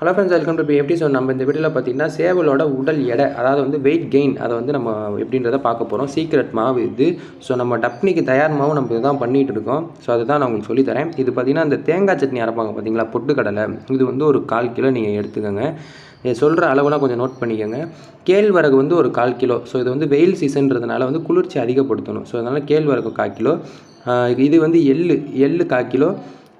Hello friends welcome to எப்படி so நம்ம இந்த வீடியோவில் பார்த்தீங்கன்னா சேவலோட உடல் எடை அதாவது வந்து வெயிட் கெயின் அதை வந்து நம்ம எப்படின்றத பார்க்க போகிறோம் சீக்ரெட் மாவு இது. ஸோ நம்ம டப்னிக்கு தயார் மாவு நம்ம இதுதான் பண்ணிகிட்டு இருக்கோம். ஸோ அதுதான் நான் உங்களுக்கு சொல்லித்தரேன் இது பார்த்திங்கன்னா அந்த தேங்காய் சட்னி அரைப்பாங்க பார்த்தீங்களா? பொட்டுக்கடலை. இது வந்து ஒரு கால் கிலோ நீங்கள் எடுத்துக்கோங்க. சொல்கிற அளவெல்லாம் கொஞ்சம் நோட் பண்ணிக்கோங்க. கேழ்வரகு வந்து ஒரு கால் கிலோ. ஸோ இது வந்து வெயில் சீசன்றதுனால வந்து குளிர்ச்சி அதிகப்படுத்தணும். ஸோ அதனால் கேழ்வரகு கால் கிலோ. இது வந்து எள்ளு எள்ளு கால் கிலோ.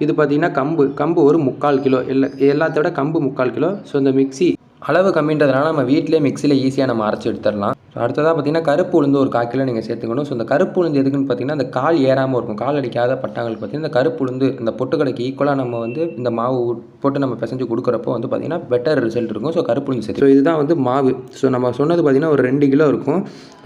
இது பார்த்திங்கன்னா கம்பு கம்பு ஒரு முக்கால் கிலோ எல்லா எல்லாத்தோட கம்பு முக்கால் கிலோ. ஸோ இந்த மிக்ஸி அளவு கம்மின்றதுனால நம்ம வீட்டிலே மிக்சியில் ஈஸியாக நம்ம அரைச்சி எடுத்துடலாம். ஸோ அடுத்ததாக பார்த்தீங்கன்னா கருப்பு உளுந்து ஒரு கால் கிலோ நீங்கள் சேர்த்துக்கணும். ஸோ இந்த கருப்பு உளுந்து எதுக்குன்னு பார்த்தீங்கன்னா அந்த கால் ஏறாமல் இருக்கும். கால் அடிக்காத பட்டாங்களுக்கு பார்த்தீங்கன்னா இந்த கருப்பு உளுந்து இந்த பொட்டுக்கடைக்கு ஈக்குவலாக நம்ம வந்து இந்த மாவு போட்டு நம்ம பிசைஞ்சு கொடுக்குறப்போ வந்து பார்த்தீங்கன்னா பெட்டர் ரிசல்ட் இருக்கும். ஸோ கருப்பு உளுந்து சேர்த்து. ஸோ இதுதான் வந்து மாவு. ஸோ நம்ம சொன்னது பார்த்தீங்கன்னா ஒரு ரெண்டு கிலோ இருக்கும்.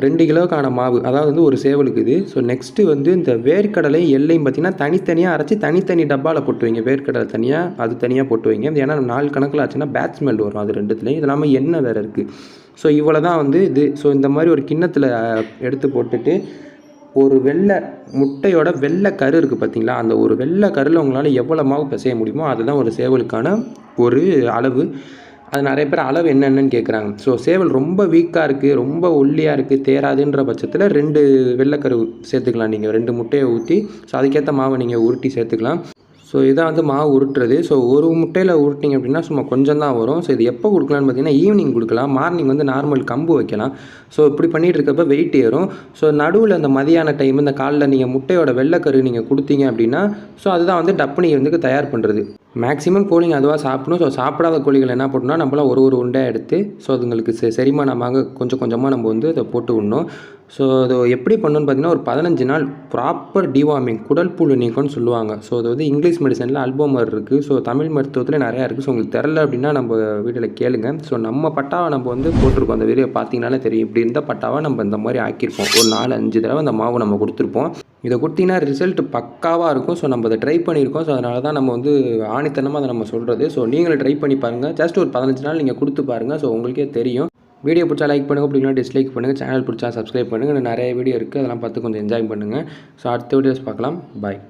ரெண்டு கிலோக்கான மாவு. அதாவது வந்து ஒரு சேவலுக்கு இது. ஸோ நெக்ஸ்ட்டு வந்து இந்த வேர்க்கடலை எல்லையும் பார்த்திங்கன்னா தனித்தனியாக அரைச்சி தனித்தனி டப்பாவில் போட்டு வைங்க. வேர்க்கடலை தனியாக அது தனியாக போட்டு வைங்க. ஏன்னா நாலு கணக்கில் ஆச்சுன்னா பேட்ஸ்மெல் வரும். அது ரெண்டு ரெண்டுத்துலேயும் இது இல்லாமல் எண்ணெய் வேறு இருக்குது ஸோ இவ்வளோ தான் வந்து இது. ஸோ இந்த மாதிரி ஒரு கிண்ணத்தில் எடுத்து போட்டுட்டு ஒரு வெள்ளை முட்டையோட வெள்ளை கரு இருக்குது பார்த்தீங்களா அந்த ஒரு வெள்ளை கருவில் உங்களால் எவ்வளோ மாவு பிசைய முடியுமோ அதுதான் ஒரு சேவலுக்கான ஒரு அளவு. அது நிறைய பேர் அளவு என்னென்னு கேட்குறாங்க ஸோ சேவல் ரொம்ப வீக்காக இருக்குது ரொம்ப ஒல்லியாக இருக்குது தேராதுன்ற பட்சத்தில் ரெண்டு வெள்ளைக்கரு சேர்த்துக்கலாம். நீங்கள் ரெண்டு முட்டையை ஊற்றி ஸோ அதுக்கேற்ற மாவை நீங்கள் உருட்டி சேர்த்துக்கலாம். ஸோ இதான் வந்து மாவு உருட்டுறது. ஸோ ஒரு முட்டையில் உருட்டிங்க அப்படின்னா சும்மா கொஞ்சம் தான் வரும். ஸோ இது எப்போ கொடுக்கலாம்னு பார்த்தீங்கன்னா ஈவினிங் கொடுக்கலாம். மார்னிங் வந்து நார்மல் கம்பு வைக்கலாம். ஸோ இப்படி பண்ணிகிட்டு இருக்கப்ப வெயிட் ஏறும். ஸோ நடுவில் அந்த மதியான டைம் இந்த காலில் நீங்கள் முட்டையோட வெள்ளைக்கரு நீங்கள் கொடுத்தீங்க அப்படின்னா ஸோ அதுதான் வந்து டப்புனி வந்து தயார் பண்ணுறது மேக்ஸிமம் கோழிங்க அதுவாக சாப்பிடணும். ஸோ சாப்பிடாத கோழிகள் என்ன பண்ணணும்னா நம்மளாம் ஒரு ஒரு உண்டையாக எடுத்து ஸோ அதுங்களுக்கு செ செரிமானமாக கொஞ்சம் கொஞ்சமாக நம்ம வந்து அதை போட்டு விடணும். ஸோ அது எப்படி பண்ணணும்னு பார்த்தீங்கன்னா ஒரு பதினஞ்சு நாள் ப்ராப்பர் டிவார்மிங் குடல் புழு நீக்கம்னு சொல்லுவாங்க. ஸோ அது வந்து இங்கிலீஷ் மெடிசனில் அல்போமர் இருக்குது ஸோ தமிழ் மருத்துவத்தில் நிறையா இருக்குது ஸோ உங்களுக்கு தெரில அப்படின்னா நம்ம வீட்டில் கேளுங்க. ஸோ நம்ம பட்டாவை நம்ம வந்து போட்டிருக்கோம். அந்த வீடியோ பார்த்தீங்கனாலே தெரியும். இப்படி இருந்த பட்டாவை நம்ம இந்த மாதிரி ஆக்கியிருப்போம். ஒரு நாலு அஞ்சு தடவை அந்த மாவு நம்ம கொடுத்துருப்போம். இதை கொடுத்தீங்கன்னா ரிசல்ட் பக்காவாக இருக்கும். ஸோ நம்ம அதை ட்ரை பண்ணியிருக்கோம். ஸோ அதனால தான் நம்ம வந்து ஆணித்தனமாக அதை நம்ம சொல்கிறது ஸோ நீங்களும் ட்ரை பண்ணி பாருங்கள் ஜஸ்ட் ஒரு பதினஞ்சு நாள் நீங்கள் கொடுத்து பாருங்கள் ஸோ உங்களுக்கே தெரியும். வீடியோ பிடிச்சா லைக் பண்ணுங்கள் அப்படின்னா டிஸ்லைக் பண்ணுங்கள் சேனல் பிடிச்சா சப்ஸ்கிரைப் பண்ணுங்கள் நிறைய வீடியோ இருக்குது அதெல்லாம் பார்த்து கொஞ்சம் என்ஜாய் பண்ணுங்கள் ஸோ அடுத்த வீடியோஸ் பார்க்கலாம். பாய்